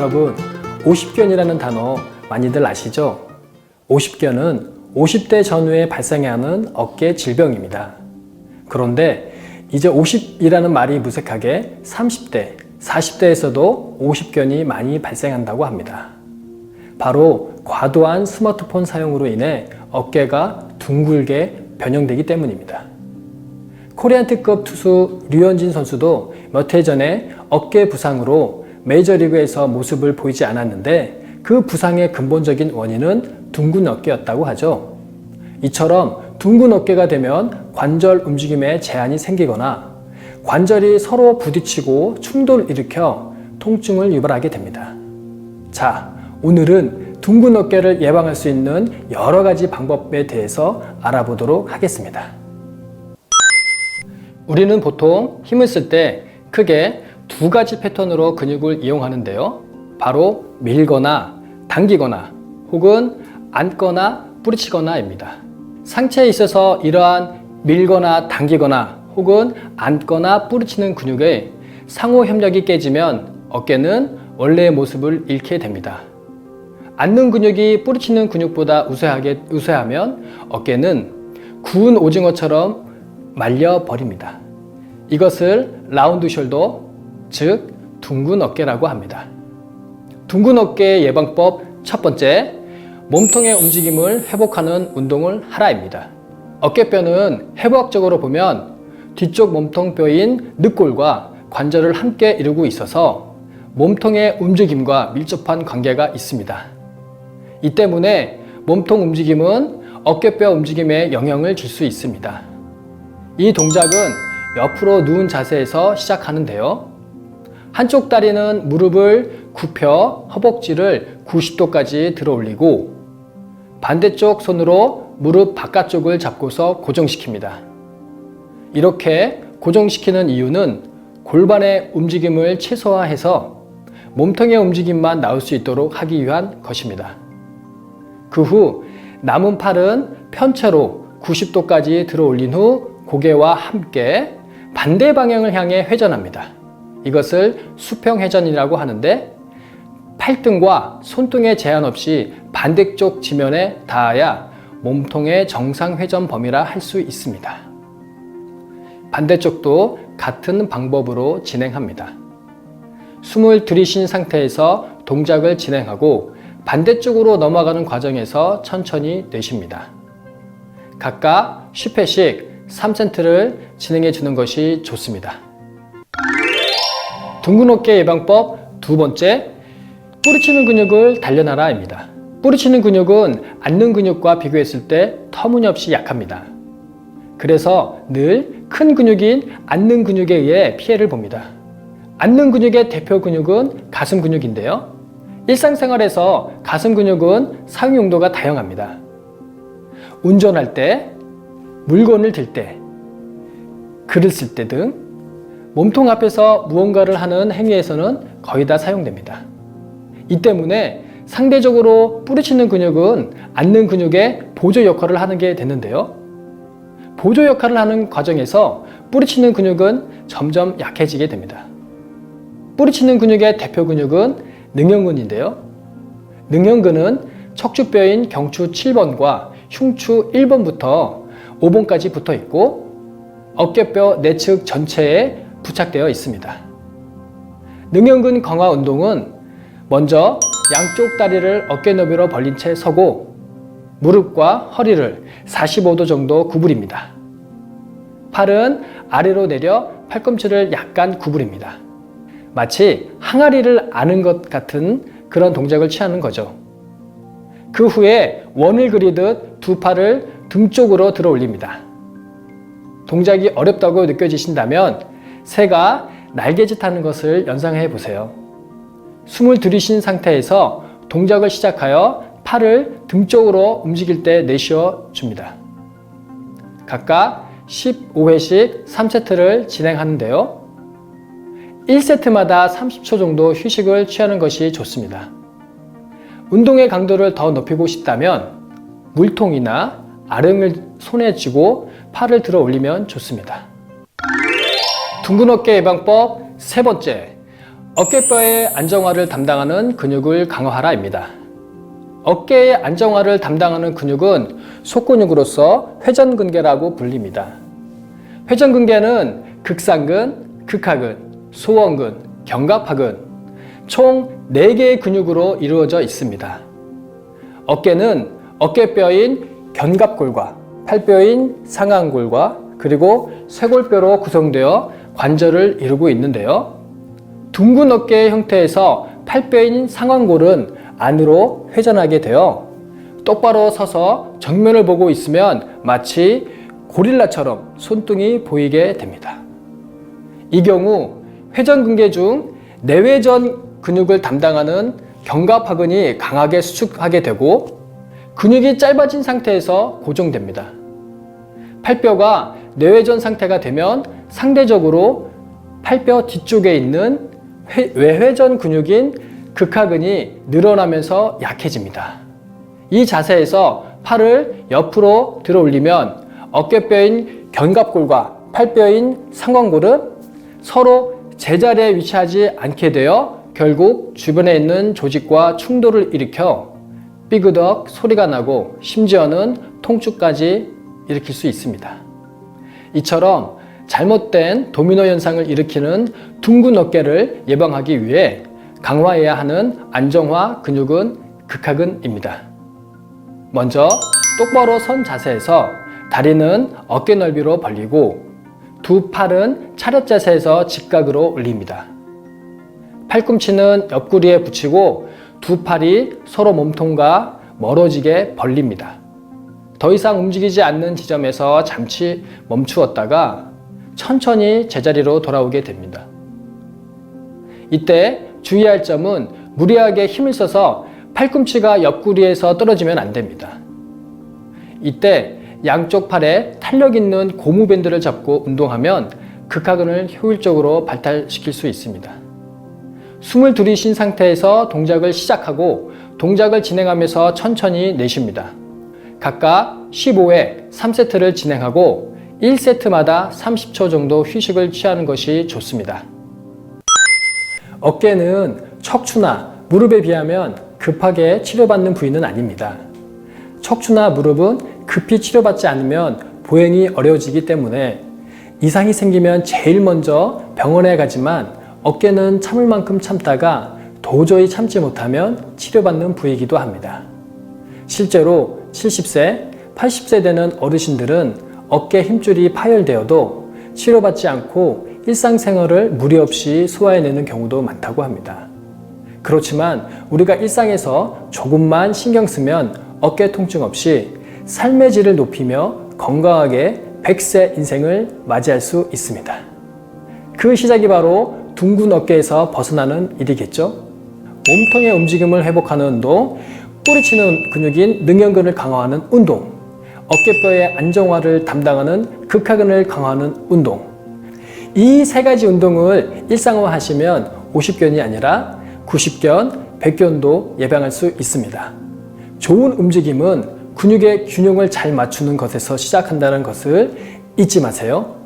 여러분, 50견이라는 단어 많이들 아시죠? 50견은 50대 전후에 발생해야 하는 어깨 질병입니다. 그런데 이제 50이라는 말이 무색하게 30대, 40대에서도 50견이 많이 발생한다고 합니다. 바로 과도한 스마트폰 사용으로 인해 어깨가 둥글게 변형되기 때문입니다. 코리안트급 투수 류현진 선수도 몇 해 전에 어깨 부상으로 메이저리그에서 모습을 보이지 않았는데 그 부상의 근본적인 원인은 둥근 어깨였다고 하죠. 이처럼 둥근 어깨가 되면 관절 움직임에 제한이 생기거나 관절이 서로 부딪히고 충돌을 일으켜 통증을 유발하게 됩니다. 자, 오늘은 둥근 어깨를 예방할 수 있는 여러 가지 방법에 대해서 알아보도록 하겠습니다. 우리는 보통 힘을 쓸 때 크게 두 가지 패턴으로 근육을 이용하는데요. 바로 밀거나 당기거나 혹은 앉거나 뿌리치거나입니다. 상체에 있어서 이러한 밀거나 당기거나 혹은 앉거나 뿌리치는 근육의 상호 협력이 깨지면 어깨는 원래의 모습을 잃게 됩니다. 앉는 근육이 뿌리치는 근육보다 우세하게, 우세하면 어깨는 구운 오징어처럼 말려버립니다. 이것을 라운드 숄더, 즉 둥근 어깨라고 합니다. 둥근 어깨 예방법 첫 번째, 몸통의 움직임을 회복하는 운동을 하라입니다. 어깨뼈는 해부학적으로 보면 뒤쪽 몸통뼈인 늑골과 관절을 함께 이루고 있어서 몸통의 움직임과 밀접한 관계가 있습니다. 이 때문에 몸통 움직임은 어깨뼈 움직임에 영향을 줄 수 있습니다. 이 동작은 옆으로 누운 자세에서 시작하는데요. 한쪽 다리는 무릎을 굽혀 허벅지를 90도까지 들어 올리고 반대쪽 손으로 무릎 바깥쪽을 잡고서 고정시킵니다. 이렇게 고정시키는 이유는 골반의 움직임을 최소화해서 몸통의 움직임만 나올 수 있도록 하기 위한 것입니다. 그 후 남은 팔은 편채로 90도까지 들어 올린 후 고개와 함께 반대 방향을 향해 회전합니다. 이것을 수평 회전이라고 하는데 팔등과 손등에 제한 없이 반대쪽 지면에 닿아야 몸통의 정상 회전 범위라 할 수 있습니다. 반대쪽도 같은 방법으로 진행합니다. 숨을 들이쉰 상태에서 동작을 진행하고 반대쪽으로 넘어가는 과정에서 천천히 내쉽니다. 각각 10회씩 3세트를 진행해 주는 것이 좋습니다. 둥근 어깨 예방법 두 번째, 뿌리치는 근육을 단련하라입니다. 뿌리치는 근육은 앉는 근육과 비교했을 때 터무니없이 약합니다. 그래서 늘 큰 근육인 앉는 근육에 의해 피해를 봅니다. 앉는 근육의 대표 근육은 가슴 근육인데요. 일상생활에서 가슴 근육은 사용 용도가 다양합니다. 운전할 때, 물건을 들 때, 글을 쓸 때 등 몸통 앞에서 무언가를 하는 행위에서는 거의 다 사용됩니다. 이 때문에 상대적으로 뿌리치는 근육은 앉는 근육의 보조 역할을 하는 게 되는데요. 보조 역할을 하는 과정에서 뿌리치는 근육은 점점 약해지게 됩니다. 뿌리치는 근육의 대표 근육은 능형근인데요. 능형근은 척추뼈인 경추 7번과 흉추 1번부터 5번까지 붙어 있고 어깨뼈 내측 전체에 부착되어 있습니다. 능형근 강화 운동은 먼저 양쪽 다리를 어깨 너비로 벌린 채 서고 무릎과 허리를 45도 정도 구부립니다. 팔은 아래로 내려 팔꿈치를 약간 구부립니다. 마치 항아리를 아는 것 같은 그런 동작을 취하는 거죠. 그 후에 원을 그리듯 두 팔을 등 쪽으로 들어 올립니다. 동작이 어렵다고 느껴지신다면 새가 날개짓 하는 것을 연상해 보세요. 숨을 들이신 상태에서 동작을 시작하여 팔을 등 쪽으로 움직일 때 내쉬어 줍니다. 각각 15회씩 3세트를 진행하는데요. 1세트마다 30초 정도 휴식을 취하는 것이 좋습니다. 운동의 강도를 더 높이고 싶다면 물통이나 아령을 손에 쥐고 팔을 들어 올리면 좋습니다. 둥근 어깨 예방법 세 번째, 어깨뼈의 안정화를 담당하는 근육을 강화하라입니다. 어깨의 안정화를 담당하는 근육은 속근육으로서 회전근개라고 불립니다. 회전근개는 극상근, 극하근, 소원근, 견갑하근 총 4개의 근육으로 이루어져 있습니다. 어깨는 어깨뼈인 견갑골과 팔뼈인 상안골과 그리고 쇄골뼈로 구성되어 관절을 이루고 있는데요. 둥근 어깨의 형태에서 팔뼈인 상완골은 안으로 회전하게 되어 똑바로 서서 정면을 보고 있으면 마치 고릴라처럼 손등이 보이게 됩니다. 이 경우 회전근개 중 내외전 근육을 담당하는 견갑하근이 강하게 수축하게 되고 근육이 짧아진 상태에서 고정됩니다. 팔뼈가 내외전 상태가 되면 상대적으로 팔뼈 뒤쪽에 있는 회- 외회전 근육인 극하근이 늘어나면서 약해집니다. 이 자세에서 팔을 옆으로 들어 올리면 어깨뼈인 견갑골과 팔뼈인 상완골은 서로 제자리에 위치하지 않게 되어 결국 주변에 있는 조직과 충돌을 일으켜 삐그덕 소리가 나고 심지어는 통증까지 일으킬 수 있습니다. 이처럼 잘못된 도미노 현상을 일으키는 둥근 어깨를 예방하기 위해 강화해야 하는 안정화 근육은 극하근입니다. 먼저 똑바로 선 자세에서 다리는 어깨 넓이로 벌리고 두 팔은 차렷 자세에서 직각으로 올립니다. 팔꿈치는 옆구리에 붙이고 두 팔이 서로 몸통과 멀어지게 벌립니다. 더 이상 움직이지 않는 지점에서 잠시 멈추었다가 천천히 제자리로 돌아오게 됩니다. 이때 주의할 점은 무리하게 힘을 써서 팔꿈치가 옆구리에서 떨어지면 안 됩니다. 이때 양쪽 팔에 탄력 있는 고무밴드를 잡고 운동하면 극하근을 효율적으로 발달시킬 수 있습니다. 숨을 들이신 상태에서 동작을 시작하고 동작을 진행하면서 천천히 내쉽니다. 각각 15회 3세트를 진행하고 1세트마다 30초 정도 휴식을 취하는 것이 좋습니다. 어깨는 척추나 무릎에 비하면 급하게 치료받는 부위는 아닙니다. 척추나 무릎은 급히 치료받지 않으면 보행이 어려워지기 때문에 이상이 생기면 제일 먼저 병원에 가지만 어깨는 참을 만큼 참다가 도저히 참지 못하면 치료받는 부위이기도 합니다. 실제로 70세, 80세 되는 어르신들은 어깨 힘줄이 파열되어도 치료받지 않고 일상생활을 무리 없이 소화해내는 경우도 많다고 합니다. 그렇지만 우리가 일상에서 조금만 신경 쓰면 어깨 통증 없이 삶의 질을 높이며 건강하게 100세 인생을 맞이할 수 있습니다. 그 시작이 바로 둥근 어깨에서 벗어나는 일이겠죠? 몸통의 움직임을 회복하는 운동, 뿌리치는 근육인 능형근을 강화하는 운동, 어깨뼈의 안정화를 담당하는 극하근을 강화하는 운동. 이 세 가지 운동을 일상화 하시면 50견이 아니라 90견, 100견도 예방할 수 있습니다. 좋은 움직임은 근육의 균형을 잘 맞추는 것에서 시작한다는 것을 잊지 마세요.